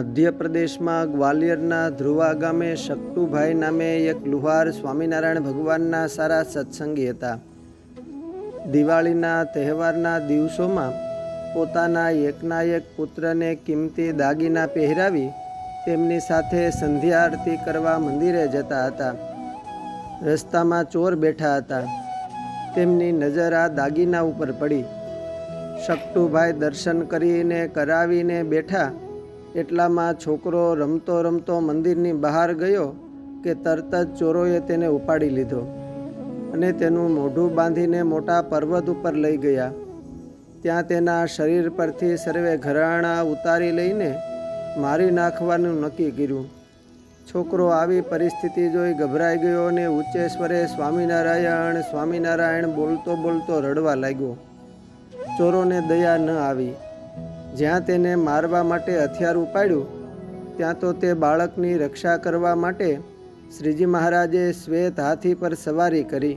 મધ્યપ્રદેશમાં ગ્વાલિયરના ધ્રુવા ગામે શકટુભાઈ નામે એક લુહાર સ્વામિનારાયણ ભગવાનના સારા સત્સંગી હતા. દિવાળીના તહેવારના દિવસોમાં પોતાના એકના એક પુત્રને કિંમતી દાગીના પહેરાવી તેમની સાથે સંધ્યા આરતી કરવા મંદિરે જતા હતા. રસ્તામાં ચોર બેઠા હતા. તેમની નજર આ દાગીના ઉપર પડી. શકટુભાઈ દર્શન કરીને કરાવીને બેઠા એટલામાં છોકરો રમતો રમતો મંદિરની બહાર ગયો કે તરત જ ચોરોએ તેને ઉપાડી લીધો અને તેનું મોઢું બાંધીને મોટા પર્વત ઉપર લઈ ગયા. ત્યાં તેના શરીર પરથી સર્વે ઘરાણા ઉતારી લઈને મારી નાખવાનું નક્કી કર્યું. છોકરો આવી પરિસ્થિતિ જોઈ ગભરાઈ ગયો અને ઊંચે સ્વરે સ્વામિનારાયણ સ્વામિનારાયણ બોલતો બોલતો રડવા લાગ્યો. ચોરોને દયા ન આવી. જ્યાં તેને મારવા માટે હથિયાર ઉપાડ્યું, ત્યાં તો તે બાળકની રક્ષા કરવા માટે શ્રીજી મહારાજે શ્વેત હાથી પર સવારી કરી.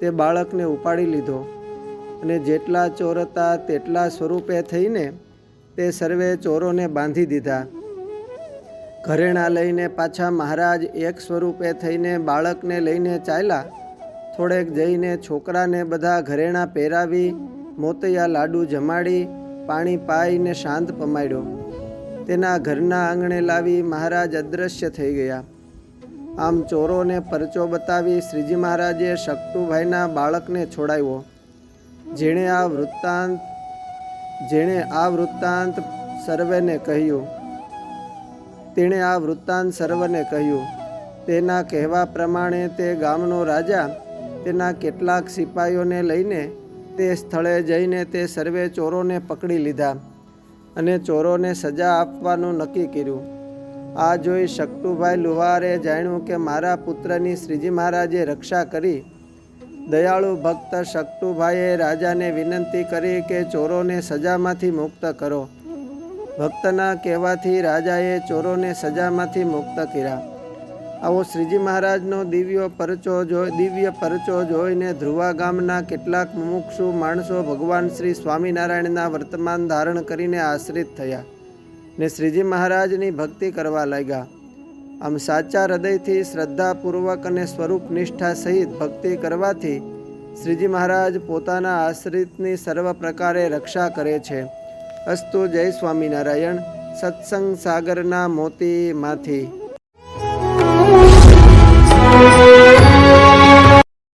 તે બાળકને ઉપાડી લીધો અને જેટલા ચોર હતા તેટલા સ્વરૂપે થઈને તે સર્વે ચોરોને બાંધી દીધા. ઘરેણા લઈને પાછા મહારાજ એક સ્વરૂપે થઈને બાળકને લઈને ચાલ્યા. થોડેક જઈને છોકરાને બધા ઘરેણા પહેરાવી, મોતૈયા લાડુ જમાડી પાણી પાઈને શાંત પમાડ્યો. તેના ઘરના આંગણે લાવી મહારાજ અદૃશ્ય થઈ ગયા. આમ ચોરોને પરચો બતાવી શ્રીજી મહારાજે શક્તુભાઈના બાળકને છોડાવ્યો. જેણે આ વૃત્તાંત, જેણે આ વૃત્તાંત સર્વેને કહ્યું. તેણે આ વૃત્તાંત સર્વને કહ્યું. તેના કહેવા પ્રમાણે તે ગામનો રાજા, તેના કેટલાક સિપાહીઓને લઈને તે સ્થળે જઈને તે સર્વે ચોરોને પકડી લીધા અને ચોરોને સજા આપવાનું નક્કી કર્યું. આ જોઈ શકટુભાઈ લુહારે જાણ્યું કે મારા પુત્રની શ્રીજી મહારાજે રક્ષા કરી. દયાળુ ભક્ત શકટુભાઈએ રાજાને વિનંતી કરી કે ચોરોને સજામાંથી મુક્ત કરો. ભક્તના કહેવાથી રાજાએ ચોરોને સજામાંથી મુક્ત કર્યા. આવો શ્રીજી મહારાજનો દિવ્ય પરચો જોઈ દિવ્ય પરચો જોઈને ધ્રુવા ગામના કેટલાક મુમુક્ષુ માણસો ભગવાન શ્રી સ્વામિનારાયણના વર્તમાન ધારણ કરીને આશ્રિત થયા ને શ્રીજી મહારાજની ભક્તિ કરવા લાગ્યા. આમ સાચા હૃદયથી શ્રદ્ધાપૂર્વક અને સ્વરૂપ નિષ્ઠા સહિત ભક્તિ કરવાથી શ્રીજી મહારાજ પોતાના આશ્રિતની સર્વ પ્રકારે રક્ષા કરે છે. અસ્તુ જય સ્વામિનારાયણ. સત્સંગ સાગરના મોતીમાંથી. Thank you.